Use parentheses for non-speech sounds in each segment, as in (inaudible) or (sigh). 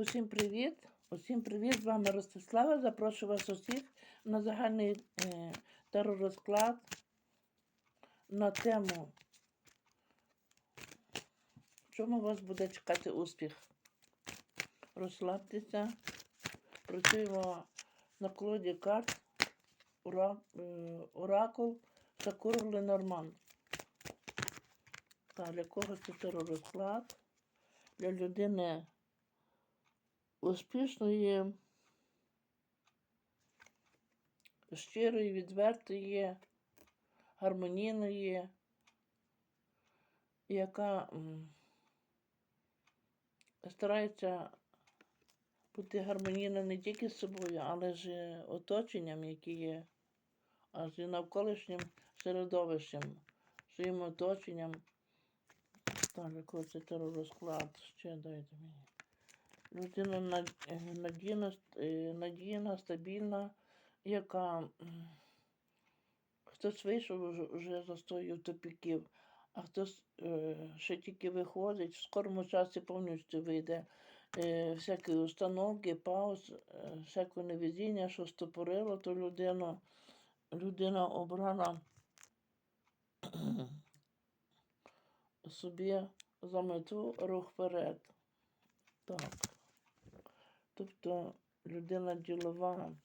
Усім привіт! Усім привіт! З вами Ростислава. Запрошую вас усіх на загальний е, теророзклад на тему, в чому вас буде чекати успіх. Розслабтеся, працюємо на колоді карт Ура, е, Оракул Сакур Ленорман. Так, для когось це теророзклад. Для людини успішної, щирої, відвертої, гармонійної, яка старається бути гармонійна не тільки з собою, але і оточенням, яке є, а з навколишнім середовищем, своїм оточенням. Так, який це теророзклад, ще дайте мені. Людина е, надійна, е, надійна, стабільна, яка хтось вийшов вже за стою тупіків, а хтось е, ще тільки виходить, в скорому часі повністю вийде. Всякі установки, пауз, всяке невезіння, що стопорило ту людину. Людина обрала (clears throat) собі за мету рух вперед. Так. Тобто людина ділова.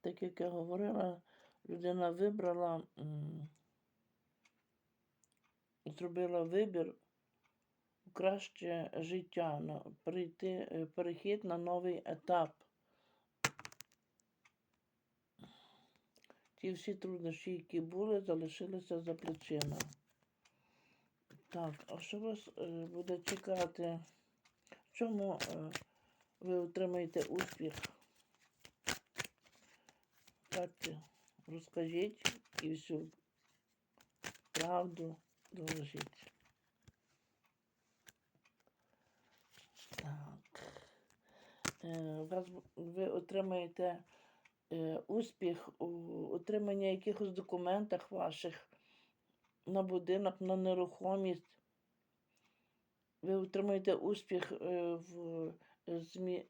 Так як я говорила, людина вибрала, зробила вибір краще життя, на, прийти, е, перехід на новий етап. Ті всі труднощі, які були, залишилися за плечима. Так, а що вас е, буде чекати? Чому е, ви отримаєте успіх? Карті, розкажіть і всю правду доложіть. Так. Е, ви отримаєте е, успіх у отриманні якихось документах ваших на будинок, на нерухомість. Ви отримаєте успіх е, в змі...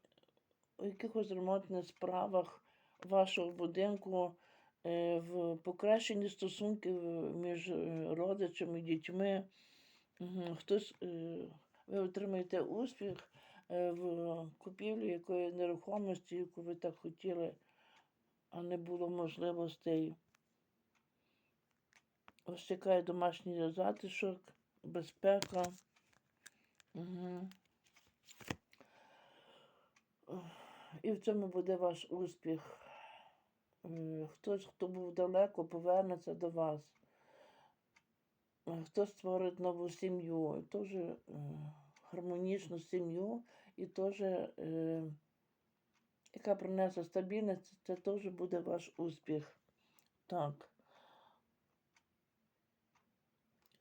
у якихось ремонтних справах вашого будинку, е, в покращенні стосунків між е, родичами, дітьми. Хтось, е, ви отримаєте успіх е, в купівлі якої нерухомості, яку ви так хотіли, а не було можливостей. Вас чекає домашній затишок, безпека. І в цьому буде ваш успіх. Хтось, хто був далеко, повернеться до вас. Хтось створить нову сім'ю, теж е, гармонічну сім'ю, і теж, е, яка принесе стабільність, це теж буде ваш успіх. Так.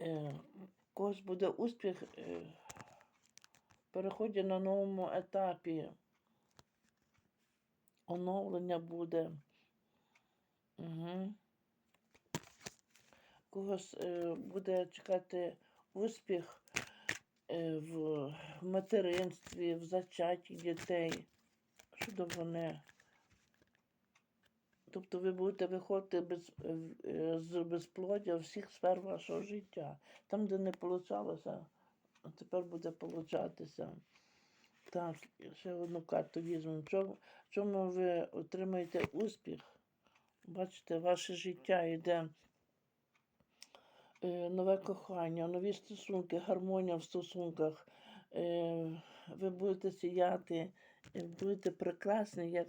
Е, когось буде успіх переході на новому етапі. Оновлення буде. Угу. Когось е, буде чекати успіх е, в материнстві, в зачатті дітей. Що вони. Тобто ви будете виходити без, е, з безплодя всіх сфер вашого життя. Там, де не получалося, а тепер буде получатися. Так, ще одну карту візьмемо. Чому, чому ви отримаєте успіх? Бачите, ваше життя йде е, нове кохання, нові стосунки, гармонія в стосунках. Е, ви будете сіяти, е, будете прекрасні, як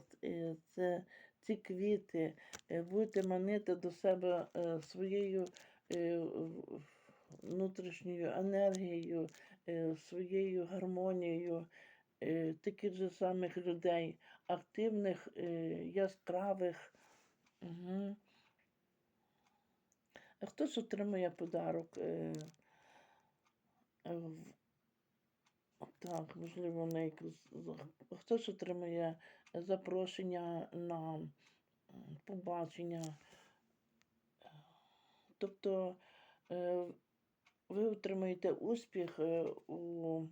це, ці квіти, будете манити до себе своєю внутрішньою енергією, е, своєю гармонією е, таких же самих людей, активних, е, яскравих. Угу. А хтось отримує подарок. Так, можливо, на якусь. Хтось отримує запрошення на побачення. Тобто ви отримаєте успіх е, у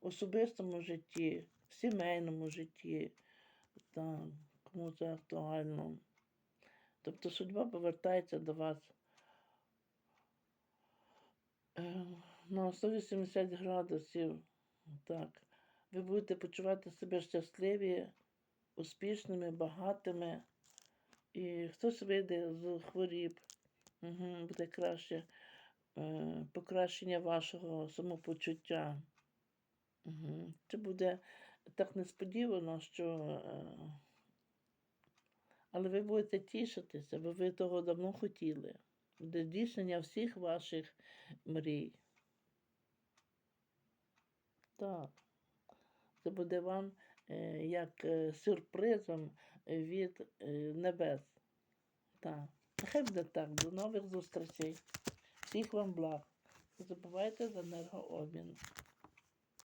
особистому житті, в сімейному житті, так, кому це актуально. Тобто судьба повертається до вас е, на 180 градусів. Так. Ви будете почувати себе щасливі, успішними, багатими. І хтось вийде з хворіб, угу, буде краще е, покращення вашого самопочуття. Угу. Це буде так несподівано, що. Е, але ви будете тішитися, бо ви того давно хотіли. Буде здійснення всіх ваших мрій. Так. Це буде вам е, як е, сюрпризом від е, небес. Так. Нехай буде так. До нових зустрічей. Всіх вам благ. Не забувайте за енергообмін.